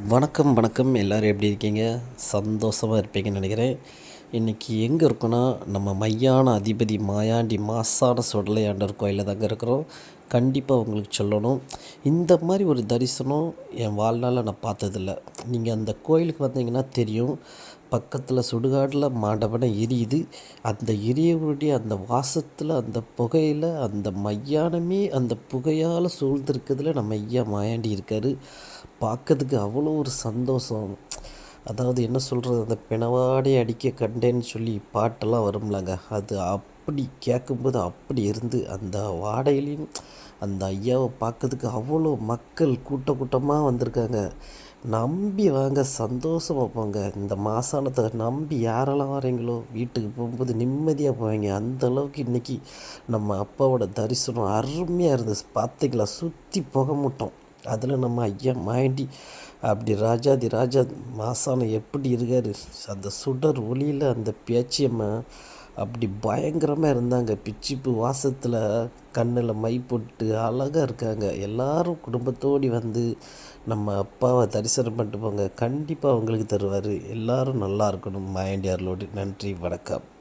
வணக்கம் வணக்கம். எல்லோரும் எப்படி இருக்கீங்க? சந்தோஷமாக இருப்பீங்கன்னு நினைக்கிறேன். இன்றைக்கி எங்கே இருக்கோன்னா நம்ம மையான அதிபதி மாயாண்டி மாசான சுடலையாண்டர் கோயிலில் தாங்க இருக்கிறோம். கண்டிப்பாக உங்களுக்கு சொல்லணும். இந்த மாதிரி ஒரு தரிசனம் என் வாழ்நாளில் நான் பார்த்ததில்ல. நீங்கள் அந்த கோயிலுக்கு வந்தீங்கன்னா தெரியும். பக்கத்தில் சுடுகாட்டில் மாண்டவனம் எரியுது. அந்த எரியவுடைய அந்த வாசத்தில் அந்த புகையில் அந்த மையானமே அந்த புகையால் சூழ்ந்திருக்கிறதுல நம்ம ஐயா மாயாண்டி இருக்கார். பார்க்கறதுக்கு அவ்வளோ ஒரு சந்தோஷம். அதாவது என்ன சொல்கிறது அந்த பிணவாடை அடிக்க கண்டேன்னு சொல்லி பாட்டெல்லாம் வரும்லங்க. அது அப்படி கேட்கும்போது அப்படி இருந்து அந்த வாடையிலையும் அந்த ஐயாவை பார்க்கறதுக்கு அவ்வளோ மக்கள் கூட்ட கூட்டமாக வந்திருக்காங்க. நம்பி வாங்க சந்தோஷமாக போங்க. இந்த மாசானத்தை நம்பி யாரெல்லாம் வரீங்களோ வீட்டுக்கு போகும்போது நிம்மதியாக போவீங்க. அந்த அளவுக்கு இன்றைக்கி நம்ம அப்பாவோட தரிசனம் அருமையாக இருந்துச்சு. பார்த்தீங்களா சுற்றி புக முட்டோம். அதில் நம்ம ஐயா மாயண்டி அப்படி ராஜாதி ராஜா மாசானம் எப்படி இருக்கார்? அந்த சுடர் ஒளியில் அந்த பேச்சியம்மா அப்படி பயங்கரமாக இருந்தாங்க. பிச்சிப்பு வாசத்தில் கண்ணில் மை போட்டு அழகாக இருக்காங்க. எல்லாரும் குடும்பத்தோடி வந்து நம்ம அப்பாவை தரிசனம் பண்ணிட்டு போங்க. கண்டிப்பாக அவங்களுக்கு தருவார். எல்லாரும் நல்லா இருக்கணும். மாயண்டியார்களோடு நன்றி. வணக்கம்.